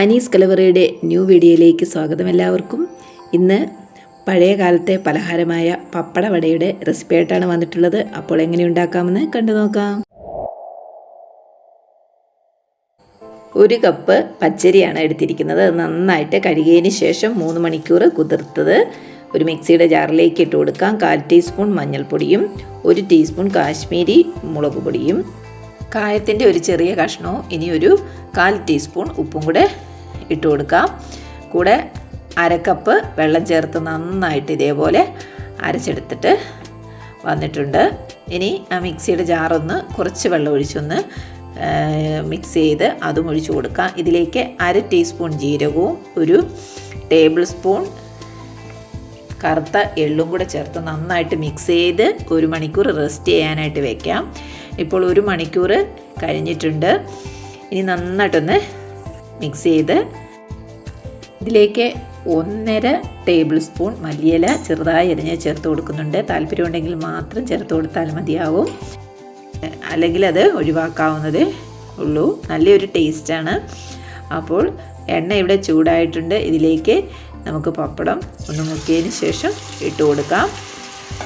Anees കലവറയുടെ new വീഡിയോയിലേക്ക് സ്വാഗതം എല്ലാവർക്കും. ഇന്ന് പഴയ കാലത്തെ പലഹാരമായ പപ്പട വടയുടെ റെസിപ്പി ആയിട്ടാണ് വന്നിട്ടുള്ളത്. അപ്പോൾ എങ്ങനെ ഉണ്ടാക്കാമെന്ന് കണ്ടു നോക്കാം. ഒരു കപ്പ് പച്ചരിയാണ് എടുത്തിരിക്കുന്നത്. നന്നായിട്ട് കഴുകിയതിന് ശേഷം മൂന്ന് മണിക്കൂർ കുതിർത്തത്. ഒരു മിക്സിയുടെ ജാറിലേക്ക് ഇട്ട് കൊടുക്കാം. കാൽ ടീസ്പൂൺ മഞ്ഞൾപ്പൊടിയും ഒരു ടീസ്പൂൺ കാശ്മീരി മുളക് പൊടിയും. കായത്തിന്റെ ഒരു ചെറിയ കഷ്ണവും ഇനി ഒരു കാൽ ടീസ്പൂൺ ഉപ്പും കൂടെ ഇട്ട് കൊടുക്കാം. കൂടെ അരക്കപ്പ് വെള്ളം ചേർത്ത് നന്നായിട്ട് ഇതേപോലെ അരച്ചെടുത്തിട്ട് വന്നിട്ടുണ്ട്. ഇനി ആ മിക്സിയുടെ ജാറൊന്ന് കുറച്ച് വെള്ളം ഒഴിച്ചൊന്ന് മിക്സ് ചെയ്ത് അതും ഒഴിച്ചു കൊടുക്കാം. ഇതിലേക്ക് അര ടീസ്പൂൺ ജീരകവും ഒരു ടേബിൾ സ്പൂൺ കറുത്ത എള്ളും കൂടെ ചേർത്ത് നന്നായിട്ട് മിക്സ് ചെയ്ത് ഒരു മണിക്കൂർ റെസ്റ്റ് ചെയ്യാനായിട്ട് വെക്കാം. ഇപ്പോൾ ഒരു മണിക്കൂർ കഴിഞ്ഞിട്ടുണ്ട്. ഇനി നന്നായിട്ടൊന്ന് മിക്സ് ചെയ്ത് ഇതിലേക്ക് ഒന്നര ടേബിൾ സ്പൂൺ മല്ലിയില ചെറുതായി അരിഞ്ഞ് ചേർത്ത് കൊടുക്കുന്നുണ്ട്. താല്പര്യമുണ്ടെങ്കിൽ മാത്രം ചേർത്ത് കൊടുത്താൽ മതിയാവും. അല്ലെങ്കിൽ അത് ഒഴിവാക്കാവുന്നതേ ഉള്ളൂ. നല്ലൊരു ടേസ്റ്റാണ്. അപ്പോൾ എണ്ണ ഇവിടെ ചൂടായിട്ടുണ്ട്. ഇതിലേക്ക് നമുക്ക് പപ്പടം ഒന്ന് മുക്കിയതിന് ശേഷം ഇട്ട് കൊടുക്കാം.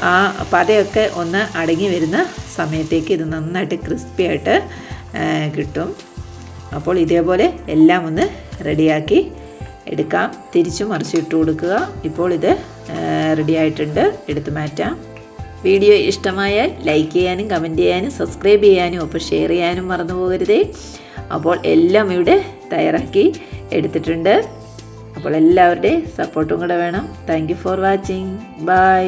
ആ പതയൊക്കെ ഒന്ന് അടങ്ങി വരുന്ന സമയത്തേക്ക് ഇത് നന്നായിട്ട് ക്രിസ്പി ആയിട്ട് കിട്ടും. അപ്പോൾ ഇതേപോലെ എല്ലാം ഒന്ന് റെഡിയാക്കി എടുക്കാം. തിരിച്ചു മറിച്ചിട്ട് കൊടുക്കുക. ഇപ്പോൾ ഇത് റെഡി ആയിട്ടുണ്ട് എടുത്തു മാറ്റാം. വീഡിയോ ഇഷ്ടമായാൽ ലൈക്ക് ചെയ്യാനും കമന്റ് ചെയ്യാനും സബ്സ്ക്രൈബ് ചെയ്യാനും ഒപ്പം ഷെയർ ചെയ്യാനും മറന്നു പോകരുതേ. അപ്പോൾ എല്ലാം ഇവിടെ തയ്യാറാക്കി എടുത്തിട്ടുണ്ട്. അപ്പോൾ എല്ലാവരുടെയും സപ്പോർട്ടും കൂടെ വേണം. Thank for watching. ബൈ.